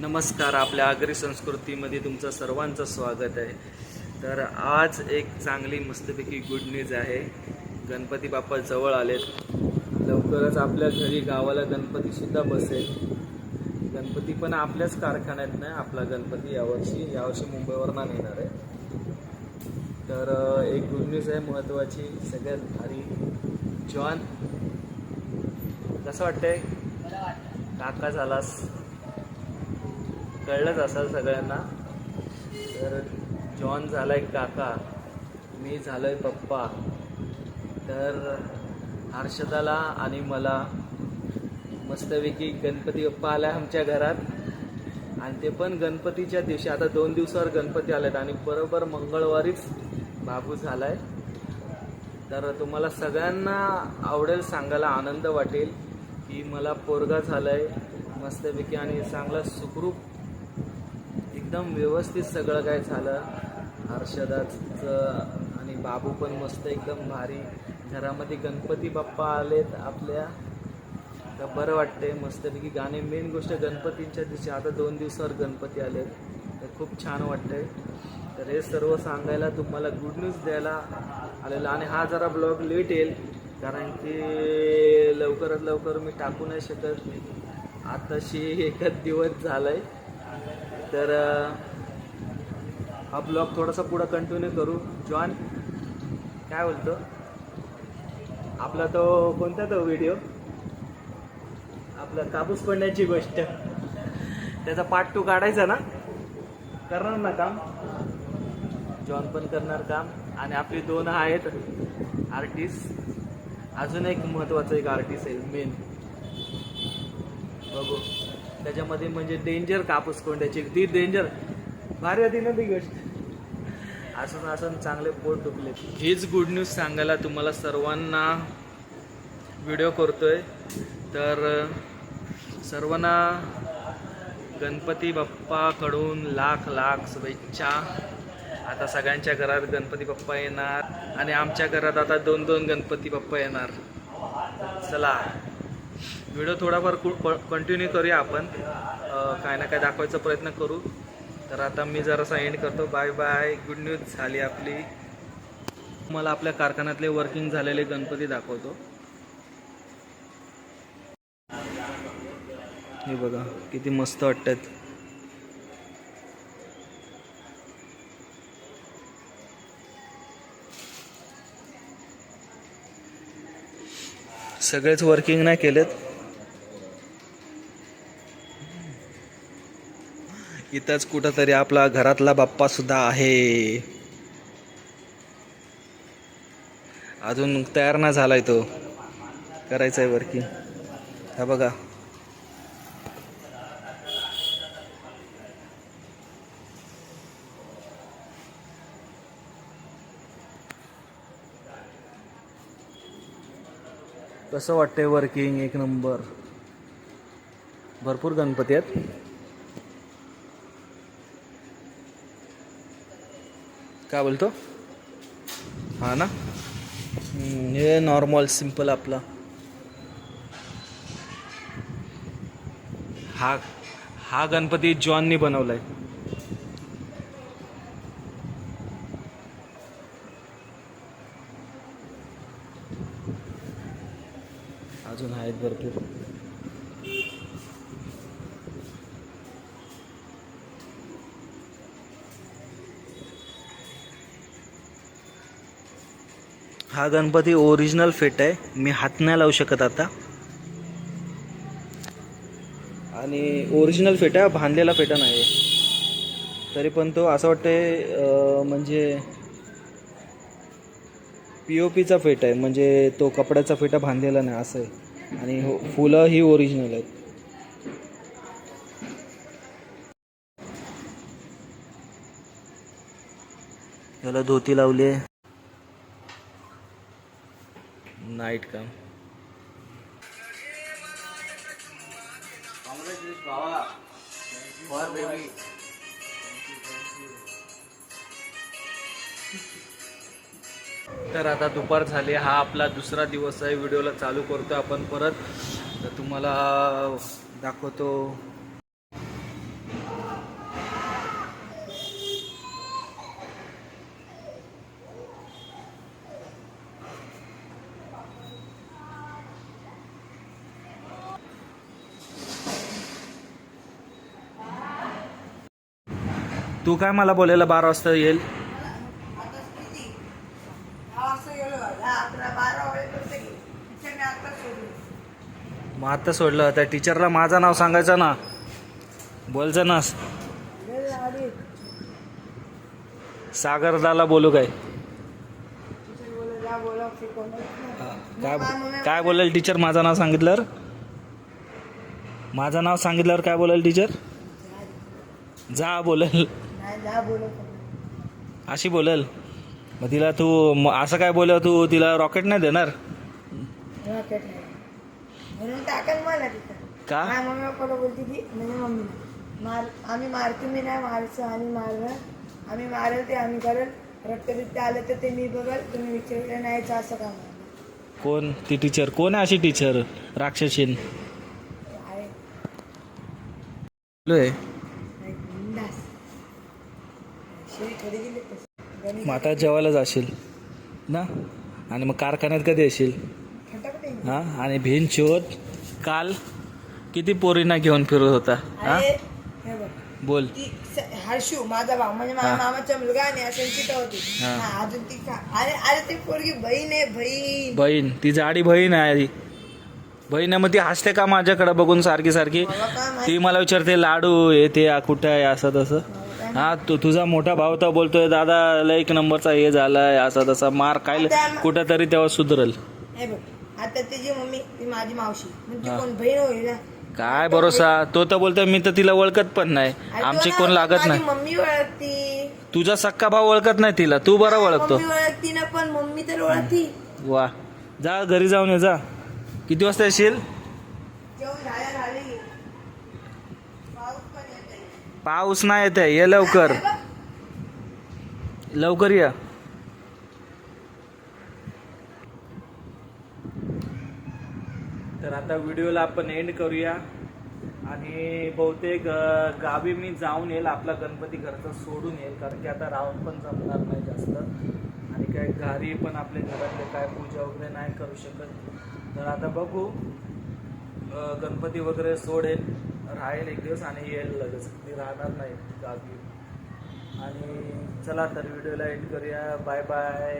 नमस्कार आपल्या आगरी संस्कृतीमध्ये तुमचं सर्वांचं स्वागत आहे. तर आज एक चांगली मस्तपैकी गुड न्यूज आहे. गणपती बाप्पा जवळ आलेत. लवकरच आपल्या घरी गावाला गणपतीसुद्धा बसेल. गणपती पण आपल्याच कारखान्यात नाही आपला गणपती यावर्षी यावर्षी मुंबईवरनं नेणार आहे. तर एक गुड न्यूज आहे महत्त्वाची सगळ्यात भारी. जॉन कसं वाटतंय? काका झालास. कळलंच असाल सगळ्यांना. तर जॉन झाला आहे काका मी झालो आहे पप्पा. तर हर्षदाला आणि मला मस्तपैकी गणपती बाप्पा आहे आमच्या घरात. आणि ते पण गणपतीच्या दिवशी आता दोन दिवसावर गणपती आलेत आणि बरोबर मंगळवारीच बाबू आहे तर तुम्हाला सगळ्यांना आवडेल सांगायला आनंद वाटेल की मला पोरगा झालाय मस्तपैकी आणि चांगला सुखरूप एकदम व्यवस्थित सगळं काय झालं. हर्षदाचं आणि बाबू पण मस्त एकदम भारी. घरामध्ये गणपती बाप्पा आलेत आपल्या. तर बरं वाटते मस्तपैकी गाणे. मेन गोष्ट गणपतींच्या दिवशी. आता दोन दिवसावर गणपती आलेत. तर खूप छान वाटतंय. तर हे सर्व सांगायला तुम्हाला गुड न्यूज द्यायला आलेला. आणि हा जरा ब्लॉग लेट येईल. कारण की लवकरात लवकर मी टाकू नाही शकत. आताशी एकच दिवस झालाय. तर हा ब्लॉग थोडासा पुढं कंटिन्यू करू. जॉन काय बोलतो? आपला तो कोणता तो व्हिडिओ आपला कापूस पडण्याची गोष्ट. त्याचा पार्ट टू काढायचा ना? करणार ना काम? जॉन पण करणार काम. आणि आपली दोन आहेत आर्टिस्ट अजून एक महत्वाचं एक आर्टिस्ट आहे मेन बघू. त्याच्यामध्ये म्हणजे डेंजर कापूस कोंड्याची. ती डेंजर भारी होती ना ती गोष्ट. असून असून चांगले पोट दुखले. हीच गुड न्यूज सांगायला तुम्हाला सर्वांना व्हिडिओ करतोय. तर सर्वांना गणपती बाप्पाकडून लाख लाख शुभेच्छा. आता सगळ्यांच्या घरात गणपती बाप्पा येणार. आणि आमच्या घरात आता दोन दोन गणपती बाप्पा येणार. चला. व्हिडिओ थोडाफार कंटिन्यू करूया आपण. काय ना काय दाखवायचा प्रयत्न करू. तर आता मी जरासा एंड करतो. बाय बाय गुड न्यूज झाली आपली. मला आपल्या कारखान्यातले वर्किंग झालेले गणपती दाखवतो. हे बघा किती मस्त वाटतात. सगळेच वर्किंग नाही केलेत. इथंच कुठंतरी आपला घरातला बाप्पा सुद्धा आहे. अजून तयार नाही झालाय तो. करायचा आहे वर्किंग हा बघा. कसं वाटतंय वर्किंग एक नंबर भरपूर गणपती आहेत. काय बोलतो? हा ना? हे नॉर्मल सिंपल आपला. हा हा गणपती जॉननी बनवला आहे आहेत भरपूर हा गणपती ओरिजिनल फेट आहे. मी हात नाही लावू शकत आता. आणि ओरिजिनल फेटा बांधलेला फेटा नाही आहे तरी पण तो असं वाटतंय म्हणजे पी ओ पीचा फेट आहे. म्हणजे तो कपड्याचा फेटा बांधलेला नाही असं आहे. आणि हो फुलं ही ओरिजिनल आहेत. याला धोती लावली आहे. नाईट काम तर आता दुपार झाले हा आपला दुसरा दिवस आहे व्हिडिओला चालू करतो आपण परत. तर तुम्हाला दाखवतो. तू काय मला बोलायला बारा वाजता येईल? मग आता सोडलं. त्या टीचरला माझं नाव सांगायचं ना. बोलचं ना. सागरदाला बोलू काय? काय काय बोलेल टीचर माझं नाव सांगितल्यावर? माझं नाव सांगितल्यावर काय बोलेल टीचर जा बोलेल. अशी बोलेल. मग तिला तू असं काय बोल तू? तिला रॉकेट नाही देणार? म्हणून टाकल मला तिथं. का? माझ्या मम्मी पप्पाला बोलते ती म्हणजे मम्मी मार आम्ही मारतो मी नाही मारचं आम्ही मारलं आम्ही मारेल ते आम्ही करेल. रक्त बिट्ट आलं तर ते मी बघल. तुम्ही विचारलं नाहीचं असं काम कोण? ती टीचर कोण आहे अशी टीचर राक्षसीन आहे. आहे नाही, बिनधास्त. तसं. गणित मग आता जेवायला जाशील. ना? आणि मग कारखान्यात कधी येशील. हा? आणि भिन शोध काल किती पोरींना घेऊन फिरत होता? हा? अरे हे बघ. बोल. ती स- हर्षू माझा भाऊ म्हणजे माझ्या हा. मामाचा मुलगा आणि संचिता होती. हा. हा, अजून ती का अरे अरे ती पोरगी बहीण आहे बहीण. बहीण. ती जाडी बहीण आहे आधी. बहीण आहे मग ती हसते का माझ्याकडे बघून सारखी सारखी? मला काय माहीत ती मला विचारते लाडू हे ते आ, कुठं आहे असं तसं? हा तू तुझा मोठा भाऊ तर बोलतोय दादा लय एक नंबरचा हे झालाय असं तसा मार काय कुठं तरी तेव्हा सुधरल. हे बघ आता तिची मम्मी ती माझी मावशी. म्हणजे. कोण बहीण होईल ना काय भरोसा? तो तर बोलतोय मी तर तिला ओळखत पण नाही. आमची तो कोण ना, लागत माझी नाही. मम्मी ओळखती. तुझा सक्का भाऊ ओळखत नाही तिला. तू बरा ओळखतो. मम्मी ओळखती ना पण मम्मी तर ओळखती. वा. जा घरी जाऊन ये जा. किती वाजता येशील? जेवण झाल्या झाली पाऊस पण येतोय. पाऊस नाही येत आहे ये लवकर. लवकर या. तर आता व्हिडिओला आपण एंड करूया. आणि बहुतेक गावी मी जाऊन येईल आपला गणपती घरचा सोडून येईल कारण की आता राहून पण जमणार नाही जास्त. आणि काय घरी पण आपल्या घरातले काय पूजा वगैरे नाही करू शकत. तर आता बघू गणपती वगैरे सोडेल राहील एक दिवस आणि येईल लगेच. मी राहणार नाही गावी. आणि चला तर व्हिडिओला एंड करूया. Bye bye